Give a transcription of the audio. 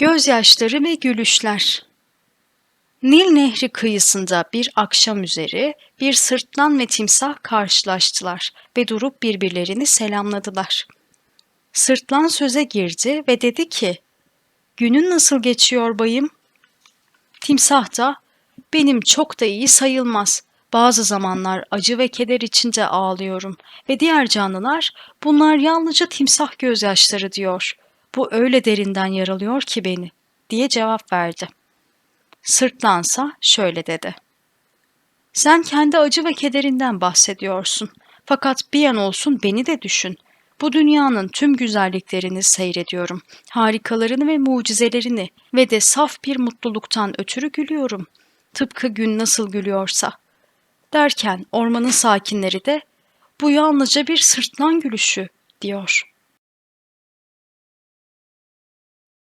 Gözyaşları ve gülüşler. Nil Nehri kıyısında bir akşam üzeri bir sırtlan ve timsah karşılaştılar ve durup birbirlerini selamladılar. Sırtlan söze girdi ve dedi ki, Günün nasıl geçiyor bayım? Timsah da, benim çok da iyi sayılmaz. Bazı zamanlar acı ve keder içinde ağlıyorum ve diğer canlılar bunlar yalnızca timsah gözyaşları diyor. Bu öyle derinden yaralıyor ki beni diye cevap verdi. Sırtlansa şöyle dedi. Sen kendi acı ve kederinden bahsediyorsun. Fakat bir yan olsun beni de düşün. Bu dünyanın tüm güzelliklerini seyrediyorum. Harikalarını ve mucizelerini ve de saf bir mutluluktan ötürü gülüyorum. Tıpkı gün nasıl gülüyorsa. Derken ormanın sakinleri de bu yalnızca bir sırtlan gülüşü diyor.